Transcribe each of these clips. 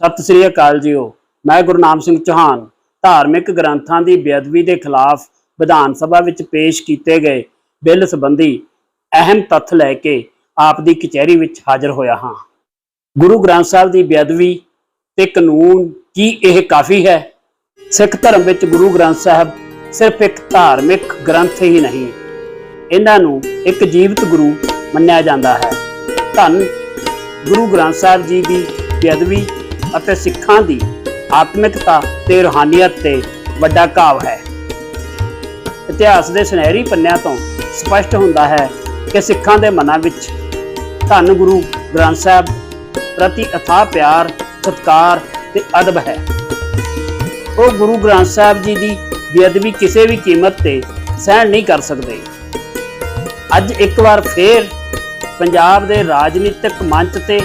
ਸਤਿ ਸ੍ਰੀ ਅਕਾਲ JIO. ਮੈਂ ਗੁਰਨਾਮ ਸਿੰਘ ਚੌਹਾਨ। ਧਾਰਮਿਕ ਗ੍ਰੰਥਾਂ ਦੀ ਬੇਅਦਬੀ ਦੇ ਖਿਲਾਫ ਵਿਧਾਨ ਸਭਾ ਵਿੱਚ ਪੇਸ਼ ਕੀਤੇ ਗਏ ਬਿੱਲ ਸੰਬੰਧੀ ਅਹਿਮ ਤੱਥ ਲੈ ਕੇ ਆਪ ਦੀ ਕਚਹਿਰੀ ਵਿੱਚ ਹਾਜ਼ਰ ਹੋਇਆ ਹਾਂ। ਗੁਰੂ ਗ੍ਰੰਥ ਸਾਹਿਬ ਦੀ ਬੇਅਦਬੀ ਤੇ ਕਾਨੂੰਨ ਕੀ ਇਹ ਕਾਫੀ ਹੈ? ਸਿੱਖ ਧਰਮ ਵਿੱਚ ਗੁਰੂ ਗ੍ਰੰਥ ਸਾਹਿਬ ਸਿਰਫ ਇੱਕ ਧਾਰਮਿਕ ਗ੍ਰੰਥ ਹੀ ਨਹੀਂ, ਇਹਨਾਂ ਨੂੰ ਇੱਕ ਜੀਵਤ ਗੁਰੂ ਮੰਨਿਆ ਜਾਂਦਾ ਹੈ। ਧੰਨ ਗੁਰੂ ਗ੍ਰੰਥ ਸਾਹਿਬ ਜੀ ਦੀ ਬੇਅਦਬੀ ਅਤੇ ਸਿੱਖਾਂ ਦੀ ਆਤਮਿਕਤਾ ਤੇ ਰੂਹਾਨੀਅਤ ਤੇ ਵੱਡਾ ਘਾਵ ਹੈ। ਇਤਿਹਾਸ ਦੇ ਸੁਨਹਿਰੀ ਪੰਨਿਆਂ ਤੋਂ ਸਪਸ਼ਟ ਹੁੰਦਾ ਹੈ ਕਿ ਸਿੱਖਾਂ ਦੇ ਮਨਾਂ ਵਿੱਚ ਧੰਨ ਗੁਰੂ ਗ੍ਰੰਥ ਸਾਹਿਬ ਪ੍ਰਤੀ ਅਥਾਹ ਪਿਆਰ, ਸਤਿਕਾਰ ਤੇ ਅਦਬ ਹੈ। ਉਹ ਗੁਰੂ ਗ੍ਰੰਥ ਸਾਹਿਬ ਜੀ ਦੀ ਬੇਅਦਬੀ ਕਿਸੇ ਵੀ ਕੀਮਤ ਤੇ ਸਹਿਣ ਨਹੀਂ ਕਰ ਸਕਦੇ। ਅੱਜ ਇੱਕ ਵਾਰ ਫੇਰ ਪੰਜਾਬ ਦੇ ਰਾਜਨੀਤਿਕ ਮੰਚ ਤੇ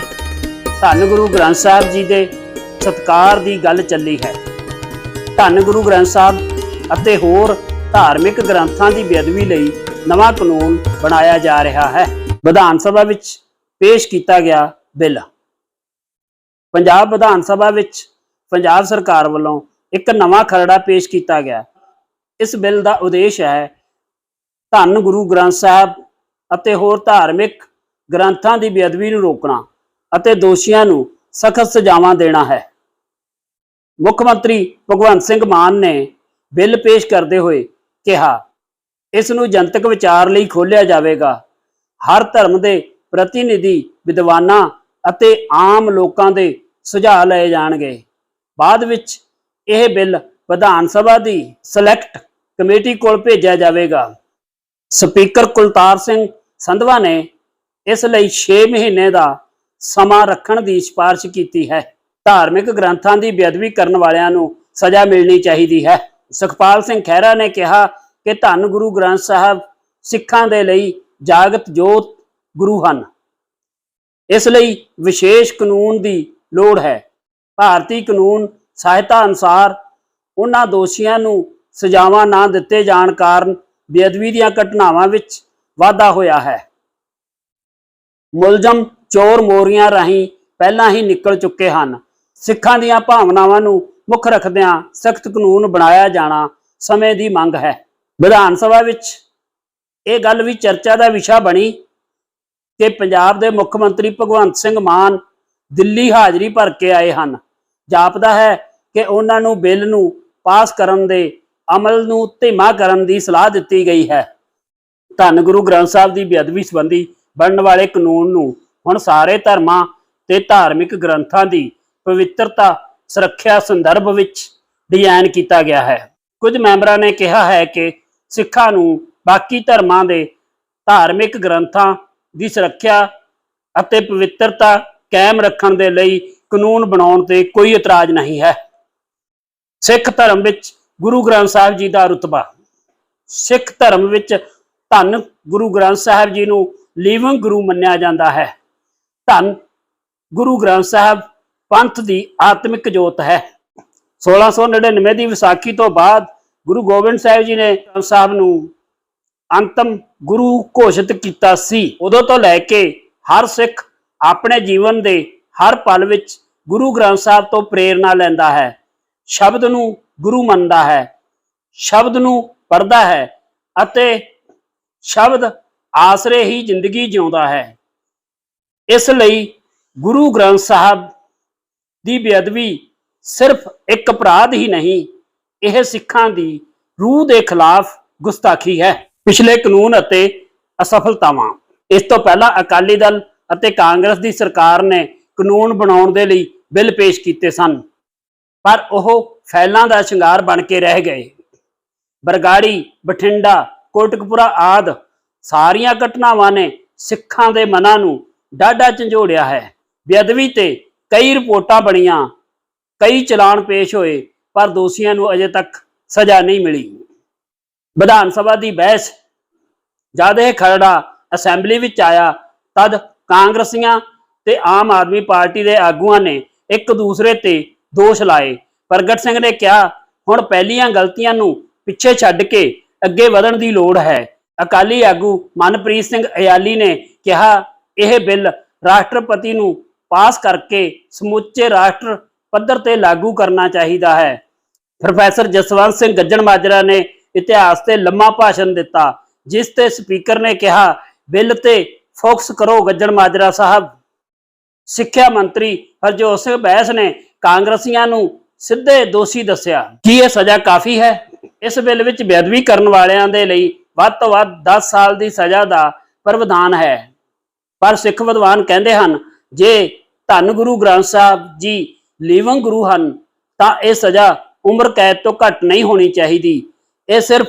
ਧੰਨ ਗੁਰੂ ਗ੍ਰੰਥ ਸਾਹਿਬ ਜੀ ਦੇ ਸਤਕਾਰ ਦੀ ਗੱਲ ਚੱਲੀ ਹੈ। ਧੰਨ ਗੁਰੂ ਗ੍ਰੰਥ ਸਾਹਿਬ ਅਤੇ ਹੋਰ ਧਾਰਮਿਕ ਗ੍ਰੰਥਾਂ ਦੀ ਬੇਅਦਬੀ ਲਈ ਨਵਾਂ ਕਾਨੂੰਨ ਬਣਾਇਆ ਜਾ ਰਿਹਾ ਹੈ। ਵਿਧਾਨ ਸਭਾ ਵਿੱਚ ਪੇਸ਼ ਕੀਤਾ ਗਿਆ ਬਿੱਲ। ਪੰਜਾਬ ਵਿਧਾਨ ਸਭਾ ਵਿੱਚ ਪੰਜਾਬ ਸਰਕਾਰ ਵੱਲੋਂ ਇੱਕ ਨਵਾਂ ਖਰੜਾ ਪੇਸ਼ ਕੀਤਾ ਗਿਆ। ਇਸ ਬਿੱਲ ਦਾ ਉਦੇਸ਼ ਹੈ ਧੰਨ ਗੁਰੂ ਗ੍ਰੰਥ ਸਾਹਿਬ ਅਤੇ ਹੋਰ ਧਾਰਮਿਕ ਗ੍ਰੰਥਾਂ ਦੀ ਬੇਅਦਬੀ ਨੂੰ ਰੋਕਣਾ ਅਤੇ ਦੋਸ਼ੀਆਂ ਨੂੰ ਸਖਤ ਸਜ਼ਾਵਾਂ ਦੇਣਾ ਹੈ। ਮੁੱਖ ਮੰਤਰੀ ਭਗਵੰਤ ਸਿੰਘ ਮਾਨ ਨੇ ਬਿੱਲ ਪੇਸ਼ ਕਰਦੇ ਹੋਏ ਕਿਹਾ, ਇਸ ਨੂੰ ਜਨਤਕ ਵਿਚਾਰ ਲਈ ਖੋਲ੍ਹਿਆ ਜਾਵੇਗਾ। ਹਰ ਧਰਮ ਦੇ ਪ੍ਰਤੀਨਿਧੀ ਵਿਦਵਾਨਾਂ ਅਤੇ ਆਮ ਲੋਕਾਂ ਦੇ ਸੁਝਾਅ ਲਏ ਜਾਣਗੇ। ਬਾਅਦ ਵਿੱਚ ਇਹ ਬਿੱਲ ਵਿਧਾਨ ਸਭਾ ਦੀ ਸਿਲੈਕਟ ਕਮੇਟੀ ਕੋਲ ਭੇਜਿਆ ਜਾਵੇਗਾ। ਸਪੀਕਰ ਕੁਲਤਾਰ ਸਿੰਘ ਸੰਧਵਾ ਨੇ ਇਸ ਲਈ 6 ਮਹੀਨੇ ਦਾ ਸਮਾਂ ਰੱਖਣ ਦੀ ਸਿਫਾਰਿਸ਼ ਕੀਤੀ ਹੈ। ਧਾਰਮਿਕ ਗ੍ਰੰਥਾਂ ਦੀ ਬੇਅਦਬੀ ਕਰਨ ਵਾਲਿਆਂ ਨੂੰ ਸਜ਼ਾ ਮਿਲਣੀ ਚਾਹੀਦੀ ਹੈ। ਸੁਖਪਾਲ ਸਿੰਘ ਖਹਿਰਾ ਨੇ ਕਿਹਾ ਕਿ ਧੰਨ ਗੁਰੂ ਗ੍ਰੰਥ ਸਾਹਿਬ ਸਿੱਖਾਂ ਦੇ ਲਈ ਜਾਗਤ ਜੋਤ ਗੁਰੂ ਹਨ। ਇਸ ਲਈ ਵਿਸ਼ੇਸ਼ ਕਾਨੂੰਨ ਦੀ ਲੋੜ ਹੈ। ਭਾਰਤੀ ਕਾਨੂੰਨ ਸਹਾਇਤਾ ਅਨੁਸਾਰ ਉਹਨਾਂ ਦੋਸ਼ੀਆਂ ਨੂੰ ਸਜ਼ਾਵਾਂ ਨਾ ਦਿੱਤੇ ਜਾਣ ਕਾਰਨ ਬੇਅਦਬੀ ਦੀਆਂ ਘਟਨਾਵਾਂ ਵਿੱਚ ਵਾਧਾ ਹੋਇਆ ਹੈ। ਮੁਲਜ਼ਮ ਚੋਰ ਮੋਰੀਆਂ ਰਾਹੀਂ ਪਹਿਲਾਂ ਹੀ ਨਿਕਲ ਚੁੱਕੇ ਹਨ। ਸਿੱਖਾਂ ਦੀਆਂ ਭਾਵਨਾਵਾਂ ਨੂੰ ਮੁੱਖ ਰੱਖਦਿਆਂ ਸਖਤ ਕਾਨੂੰਨ ਬਣਾਇਆ ਜਾਣਾ ਸਮੇਂ ਦੀ ਮੰਗ ਹੈ। ਵਿਧਾਨ ਸਭਾ ਵਿੱਚ ਇਹ ਗੱਲ ਵੀ ਚਰਚਾ ਦਾ ਵਿਸ਼ਾ ਬਣੀ ਕਿ ਪੰਜਾਬ ਦੇ ਮੁੱਖ ਮੰਤਰੀ ਭਗਵੰਤ ਸਿੰਘ ਮਾਨ ਦਿੱਲੀ ਹਾਜ਼ਰੀ ਭਰ ਕੇ ਆਏ ਹਨ। ਜਾਪਦਾ ਹੈ ਕਿ ਉਹਨਾਂ ਨੂੰ ਬਿੱਲ ਨੂੰ ਪਾਸ ਕਰਨ ਦੇ ਅਮਲ ਨੂੰ ਧੀਮਾ ਕਰਨ ਦੀ ਸਲਾਹ ਦਿੱਤੀ ਗਈ ਹੈ। ਧੰਨ ਗੁਰੂ ਗ੍ਰੰਥ ਸਾਹਿਬ ਦੀ ਬੇਅਦਬੀ ਸੰਬੰਧੀ ਬਣਨ ਵਾਲੇ ਕਾਨੂੰਨ ਨੂੰ ਹੁਣ ਸਾਰੇ ਧਰਮਾਂ ਤੇ ਧਾਰਮਿਕ ਗ੍ਰੰਥਾਂ ਦੀ ਪਵਿੱਤਰਤਾ, ਸੁਰੱਖਿਆ ਸੰਦਰਭ ਵਿੱਚ ਡਿਜ਼ਾਈਨ ਕੀਤਾ ਗਿਆ ਹੈ। ਕੁਝ ਮੈਂਬਰਾਂ ਨੇ ਕਿਹਾ ਹੈ ਕਿ ਸਿੱਖਾਂ ਨੂੰ ਬਾਕੀ ਧਰਮਾਂ ਦੇ ਧਾਰਮਿਕ ਗ੍ਰੰਥਾਂ ਦੀ ਸੁਰੱਖਿਆ ਅਤੇ ਪਵਿੱਤਰਤਾ ਕਾਇਮ ਰੱਖਣ ਦੇ ਲਈ ਕਾਨੂੰਨ ਬਣਾਉਣ ਤੇ ਕੋਈ ਇਤਰਾਜ਼ ਨਹੀਂ ਹੈ। ਸਿੱਖ ਧਰਮ ਵਿੱਚ ਗੁਰੂ ਗ੍ਰੰਥ ਸਾਹਿਬ ਜੀ ਦਾ ਰੁਤਬਾ। ਸਿੱਖ ਧਰਮ ਵਿੱਚ ਧੰਨ ਗੁਰੂ ਗ੍ਰੰਥ ਸਾਹਿਬ ਜੀ ਨੂੰ ਲਿਵਿੰਗ ਗੁਰੂ ਮੰਨਿਆ ਜਾਂਦਾ ਹੈ। ਧੰਨ ਗੁਰੂ ਗ੍ਰੰਥ ਸਾਹਿਬ ਪੰਥ ਦੀ ਆਤਮਿਕ ਜੋਤ ਹੈ। 1699 ਦੀ ਵਿਸਾਖੀ ਤੋਂ ਬਾਅਦ ਗੁਰੂ ਗੋਬਿੰਦ ਸਾਹਿਬ ਜੀ ਨੇ ਗ੍ਰੰਥ ਸਾਹਿਬ ਨੂੰ ਅੰਤਮ ਗੁਰੂ ਘੋਸ਼ਿਤ ਕੀਤਾ ਸੀ। ਉਦੋਂ ਤੋਂ ਲੈ ਕੇ ਹਰ ਸਿੱਖ ਆਪਣੇ ਜੀਵਨ ਦੇ ਹਰ ਪਲ ਵਿੱਚ ਗੁਰੂ ਗ੍ਰੰਥ ਸਾਹਿਬ ਤੋਂ ਪ੍ਰੇਰਣਾ ਲੈਂਦਾ ਹੈ। ਸ਼ਬਦ ਨੂੰ ਗੁਰੂ ਮੰਨਦਾ ਹੈ, ਸ਼ਬਦ ਨੂੰ ਪੜ੍ਹਦਾ ਹੈ ਅਤੇ ਸ਼ਬਦ ਆਸਰੇ ਹੀ ਜ਼ਿੰਦਗੀ ਜਿਉਂਦਾ ਹੈ। ਇਸ ਲਈ ਗੁਰੂ ਗ੍ਰੰਥ ਸਾਹਿਬ ਦੀ ਬੇਅਦਬੀ ਸਿਰਫ ਇੱਕ ਅਪਰਾਧ ਹੀ ਨਹੀਂ, ਇਹ ਸਿੱਖਾਂ ਦੀ ਰੂਹ ਦੇ ਖਿਲਾਫ ਗੁਸਤਾਖੀ ਹੈ। ਪਿਛਲੇ ਕਾਨੂੰਨ ਅਤੇ ਅਸਫਲਤਾਵਾਂ। ਇਸ ਤੋਂ ਪਹਿਲਾਂ ਅਕਾਲੀ ਦਲ ਅਤੇ ਕਾਂਗਰਸ ਦੀ ਸਰਕਾਰ ਨੇ ਕਾਨੂੰਨ ਬਣਾਉਣ ਦੇ ਲਈ ਬਿੱਲ ਪੇਸ਼ ਕੀਤੇ ਸਨ, ਪਰ ਉਹ ਫੈਲਾਂ ਦਾ ਸ਼ਿੰਗਾਰ ਬਣ ਕੇ ਰਹਿ ਗਏ। ਬਰਗਾੜੀ, ਬਠਿੰਡਾ, ਕੋਟਕਪੁਰਾ ਆਦ ਸਾਰੀਆਂ ਘਟਨਾਵਾਂ ਨੇ ਸਿੱਖਾਂ ਦੇ ਮਨਾਂ ਨੂੰ ਡਾਢਾ ਝੰਜੋੜਿਆ ਹੈ। ਬੇਅਦਬੀ ਤੇ ਕਈ ਰਿਪੋਰਟਾਂ ਬਣੀਆਂ, ਕਈ ਚਲਾਨ ਪੇਸ਼ ਹੋਏ, ਪਰ ਦੋਸ਼ੀਆਂ ਨੂੰ ਅਜੇ ਤੱਕ ਸਜ਼ਾ ਨਹੀਂ ਮਿਲੀ। ਵਿਧਾਨ ਸਭਾ ਦੀ ਬਹਿਸ, ਜਦ ਇਹ ਖਰੜਾ ਅਸੈਂਬਲੀ ਵਿੱਚ ਆਇਆ, ਤਦ ਕਾਂਗਰਸੀਆਂ ਤੇ ਆਮ ਆਦਮੀ ਪਾਰਟੀ ਦੇ ਆਗੂਆਂ ਨੇ ਇੱਕ ਦੂਸਰੇ ਤੇ ਦੋਸ਼ ਲਾਏ। ਪ੍ਰਗਟ ਸਿੰਘ ਨੇ ਕਿਹਾ, ਹੁਣ ਪਹਿਲੀਆਂ ਗਲਤੀਆਂ ਨੂੰ ਪਿੱਛੇ ਛੱਡ ਕੇ ਅੱਗੇ ਵਧਣ ਦੀ ਲੋੜ ਹੈ। ਅਕਾਲੀ ਆਗੂ ਮਨਪ੍ਰੀਤ ਸਿੰਘ ਅਯਾਲੀ ਨੇ ਕਿਹਾ, ਇਹ ਬਿੱਲ ਰਾਸ਼ਟਰਪਤੀ ਨੂੰ ਪਾਸ ਕਰਕੇ ਸਮੁੱਚੇ ਰਾਸ਼ਟਰ ਪੱਧਰ ਤੇ ਲਾਗੂ ਕਰਨਾ ਚਾਹੀਦਾ ਹੈ। ਪ੍ਰੋਫੈਸਰ ਜਸਵੰਤ ਸਿੰਘ ਗੱਜਣ ਮਾਜਰਾ ਨੇ ਇਤਿਹਾਸ ਤੇ ਲੰਮਾ ਭਾਸ਼ਣ ਦਿੱਤਾ, ਜਿਸ ਤੇ ਸਪੀਕਰ ਨੇ ਕਿਹਾ, ਬਿੱਲ ਤੇ ਫੋਕਸ ਕਰੋ ਗੱਜਣ ਮਾਜਰਾ ਸਾਹਿਬ। ਸਿੱਖਿਆ ਮੰਤਰੀ ਹਰਜੋਤ ਸਿੰਘ ਬੈਂਸ ਨੇ ਕਾਂਗਰਸੀਆਂ ਨੂੰ ਸਿੱਧੇ ਦੋਸ਼ੀ ਦੱਸਿਆ। ਕੀ ਇਹ ਸਜ਼ਾ ਕਾਫੀ ਹੈ? ਇਸ ਬਿੱਲ ਵਿੱਚ ਬੇਅਦਬੀ ਕਰਨ ਵਾਲਿਆਂ ਦੇ ਲਈ ਵੱਧ ਤੋਂ ਵੱਧ 10 ਸਾਲ ਦੀ ਸਜ਼ਾ ਦਾ ਪ੍ਰਵਿਧਾਨ ਹੈ। ਪਰ ਸਿੱਖ ਵਿਦਵਾਨ ਕਹਿੰਦੇ ਹਨ, ਜੇ ਧੰਨ ਗੁਰੂ ਗ੍ਰੰਥ ਸਾਹਿਬ ਜੀ ਲਿਵਿੰਗ ਗੁਰੂ ਹਨ, ਤਾਂ ਇਹ ਸਜ਼ਾ ਉਮਰ ਕੈਦ ਤੋਂ ਘੱਟ ਨਹੀਂ ਹੋਣੀ ਚਾਹੀਦੀ। ਇਹ ਸਿਰਫ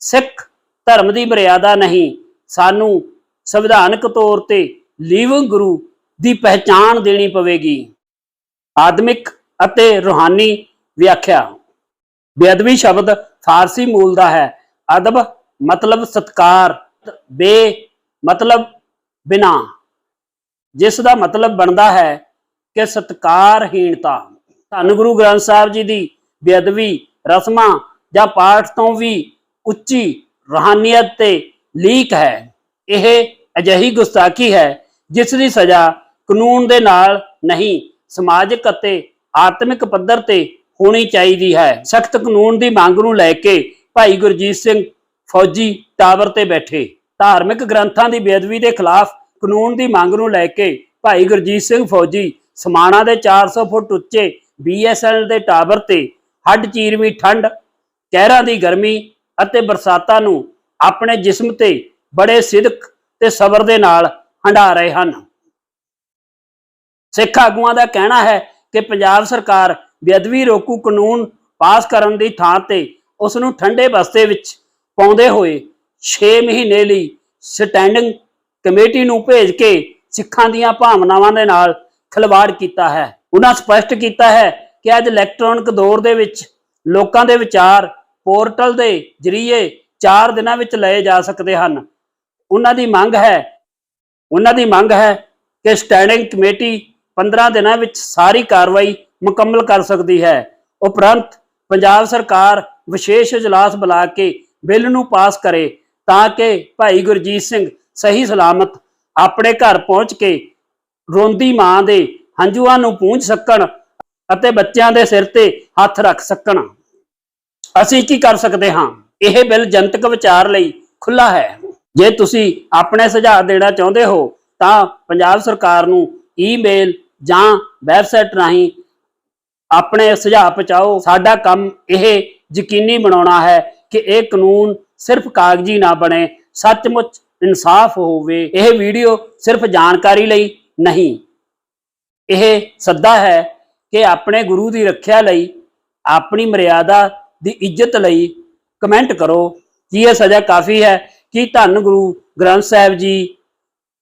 ਸਿੱਖ ਧਰਮ ਦੀ ਮਰਿਆਦਾ ਨਹੀਂ, ਸਾਨੂੰ ਸੰਵਿਧਾਨਕ ਤੌਰ ਤੇ ਲਿਵਿੰਗ ਗੁਰੂ ਦੀ ਪਹਿਚਾਣ ਦੇਣੀ ਪਵੇਗੀ। ਆਦਮਿਕ ਅਤੇ ਰੂਹਾਨੀ ਵਿਆਖਿਆ। ਬੇਅਦਬੀ ਸ਼ਬਦ ਫਾਰਸੀ ਮੂਲ ਦਾ ਹੈ। ਅਦਬ ਮਤਲਬ ਸਤਕਾਰ, ਬੇ ਮਤਲਬ ਬਿਨਾ। ਜਿਸ ਦਾ ਮਤਲਬ ਬਣਦਾ ਹੈ ਕਿ ਸਤਕਾਰਹੀਣਤਾ। ਧੰਨ ਗੁਰੂ ਗ੍ਰੰਥ ਸਾਹਿਬ ਜੀ ਦੀ ਬੇਅਦਬੀ, ਰਸਮਾਂ ਜਾਂ ਪਾਠ ਤੋਂ ਵੀ ਉੱਚੀ ਰੂਹਾਨੀਅਤ ਤੇ ਲੀਕ ਹੈ। ਇਹ ਅਜਿਹੀ ਗੁਸਤਾਖੀ ਹੈ ਜਿਸ ਦੀ ਸਜ਼ਾ ਕਾਨੂੰਨ ਦੇ ਨਾਲ ਨਹੀਂ, ਸਮਾਜਿਕ ਅਤੇ ਆਤਮਿਕ ਪੱਧਰ ਤੇ ਹੋਣੀ ਚਾਹੀਦੀ ਹੈ। ਸਖਤ ਕਾਨੂੰਨ ਦੀ ਮੰਗ ਨੂੰ ਲੈ ਕੇ ਭਾਈ ਗੁਰਜੀਤ ਸਿੰਘ ਫੌਜੀ ਟਾਵਰ ਤੇ ਬੈਠੇ। ਧਾਰਮਿਕ ਗ੍ਰੰਥਾਂ ਦੀ ਬੇਅਦਬੀ ਦੇ ਖਿਲਾਫ ਕਾਨੂੰਨ ਦੀ ਮੰਗ ਨੂੰ ਲੈ ਕੇ ਭਾਈ ਗੁਰਜੀਤ ਸਿੰਘ ਫੌਜੀ ਸਮਾਣਾ ਦੇ 400 ਫੁੱਟ ਉੱਚੇ ਬੀਐਸਐਲ ਦੇ ਟਾਵਰ ਤੇ ਹੱਡ ਚੀਰਵੀਂ ਠੰਡ ਕਹਿਰਾਂ ਦੀ ਗਰਮੀ ਅਤੇ ਬਰਸਾਤਾਂ ਨੂੰ ਆਪਣੇ ਜਿਸਮ ਤੇ ਬੜੇ ਸਿਦਕ ਤੇ ਸਬਰ ਦੇ ਨਾਲ ਹੰਢਾ ਰਹੇ ਹਨ। ਸਿੱਖ ਆਗੂਆਂ ਦਾ ਕਹਿਣਾ ਹੈ ਕਿ ਪੰਜਾਬ ਸਰਕਾਰ ਬੇਅਦਬੀ ਰੋਕੂ ਕਾਨੂੰਨ ਪਾਸ ਕਰਨ ਦੀ ਥਾਂ ਤੇ ਉਸ ਨੂੰ ਠੰਡੇ ਬਸਤੇ ਵਿੱਚ ਪਾਉਂਦੇ ਹੋਏ 6 ਮਹੀਨੇ ਲਈ ਸਟੈਂਡਿੰਗ ਕਮੇਟੀ ਨੂੰ ਭੇਜ ਕੇ ਸਿੱਖਾਂ ਦੀਆਂ ਭਾਵਨਾਵਾਂ ਦੇ ਨਾਲ ਖਿਲਵਾੜ ਕੀਤਾ ਹੈ। ਉਹਨਾਂ ਸਪਸ਼ਟ ਕੀਤਾ ਹੈ ਕਿ ਅੱਜ ਇਲੈਕਟ੍ਰੋਨਿਕ ਦੌਰ ਦੇ ਵਿੱਚ ਲੋਕਾਂ ਦੇ ਵਿਚਾਰ ਪੋਰਟਲ ਦੇ ਜ਼ਰੀਏ 4 ਦਿਨਾਂ ਵਿੱਚ ਲਏ ਜਾ ਸਕਦੇ ਹਨ। ਉਹਨਾਂ ਦੀ ਮੰਗ ਹੈ, ਉਹਨਾਂ ਦੀ ਮੰਗ ਹੈ ਕਿ ਸਟੈਂਡਿੰਗ ਕਮੇਟੀ 15 ਦਿਨਾਂ ਵਿੱਚ ਸਾਰੀ ਕਾਰਵਾਈ ਮੁਕੰਮਲ ਕਰ ਸਕਦੀ ਹੈ। ਉਪਰੰਤ ਪੰਜਾਬ ਸਰਕਾਰ ਵਿਸ਼ੇਸ਼ ਇਜਲਾਸ ਬੁਲਾ ਕੇ ਬਿੱਲ ਨੂੰ ਪਾਸ ਕਰੇ ਤਾਂ ਕਿ ਭਾਈ ਗੁਰਜੀਤ ਸਿੰਘ ਸਹੀ ਸਲਾਮਤ ਆਪਣੇ ਘਰ ਪਹੁੰਚ ਕੇ ਰੋਂਦੀ ਮਾਂ ਦੇ ਹੰਝੂਆਂ ਨੂੰ ਪੂੰਝ ਸਕਣ ਅਤੇ ਬੱਚਿਆਂ ਦੇ ਸਿਰ ਤੇ ਹੱਥ ਰੱਖ ਸਕਣ। ਅਸੀਂ ਕੀ ਕਰ ਸਕਦੇ ਹਾਂ? ਇਹ ਬਿੱਲ ਜਨਤਕ ਵਿਚਾਰ ਲਈ ਖੁੱਲਾ ਹੈ। ਜੇ ਤੁਸੀਂ ਆਪਣੇ ਸੁਝਾਅ ਦੇਣਾ ਚਾਹੁੰਦੇ ਹੋ, ਤਾਂ ਪੰਜਾਬ ਸਰਕਾਰ ਨੂੰ ਈਮੇਲ ਜਾਂ ਵੈਬਸਾਈਟ ਰਾਹੀਂ ਆਪਣੇ ਸੁਝਾਅ ਪਹੁੰਚਾਓ। ਸਾਡਾ ਕੰਮ ਇਹ ਯਕੀਨੀ ਬਣਾਉਣਾ ਹੈ ਕਿ ਇਹ ਕਾਨੂੰਨ ਸਿਰਫ ਕਾਗਜ਼ੀ ਨਾ ਬਣੇ, ਸੱਚਮੁੱਚ ਇਨਸਾਫ ਹੋਵੇ, ਇਹ ਵੀਡੀਓ ਸਿਰਫ ਜਾਣਕਾਰੀ ਲਈ ਨਹੀਂ। ਇਹ ਸੱਦਾ ਹੈ ਕਿ ਆਪਣੇ ਗੁਰੂ ਦੀ ਰੱਖਿਆ ਲਈ, ਆਪਣੀ ਮਰਿਆਦਾ ਦੀ ਇੱਜ਼ਤ ਲਈ ਕਮੈਂਟ ਕਰੋ। ਕਿ ਇਹ ਸਜ਼ਾ ਕਾਫੀ ਹੈ ਕਿ ਧੰਨ ਗੁਰੂ ਗ੍ਰੰਥ ਸਾਹਿਬ ਜੀ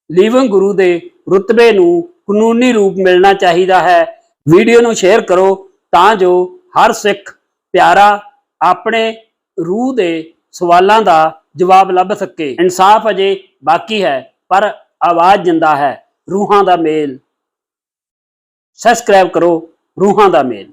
ਲਿਵਿੰਗ ਗੁਰੂ ਦੇ ਰੁਤਬੇ ਨੂੰ ਕਾਨੂੰਨੀ ਰੂਪ ਮਿਲਣਾ ਚਾਹੀਦਾ ਹੈ? ਵੀਡੀਓ ਨੂੰ ਸ਼ੇਅਰ ਕਰੋ ਤਾਂ ਜੋ ਹਰ ਸਿੱਖ ਪਿਆਰਾ ਆਪਣੇ ਰੂਹ ਦੇ ਸਵਾਲਾਂ ਦਾ ਜਵਾਬ ਲੱਭ ਸਕੇ। ਇਨਸਾਫ ਅਜੇ ਬਾਕੀ ਹੈ, ਪਰ ਆਵਾਜ਼ ਜਿੰਦਾ ਹੈ। ਰੂਹਾਂ ਦਾ ਮੇਲ। ਸਬਸਕ੍ਰਾਈਬ ਕਰੋ, ਰੂਹਾਂ ਦਾ ਮੇਲ।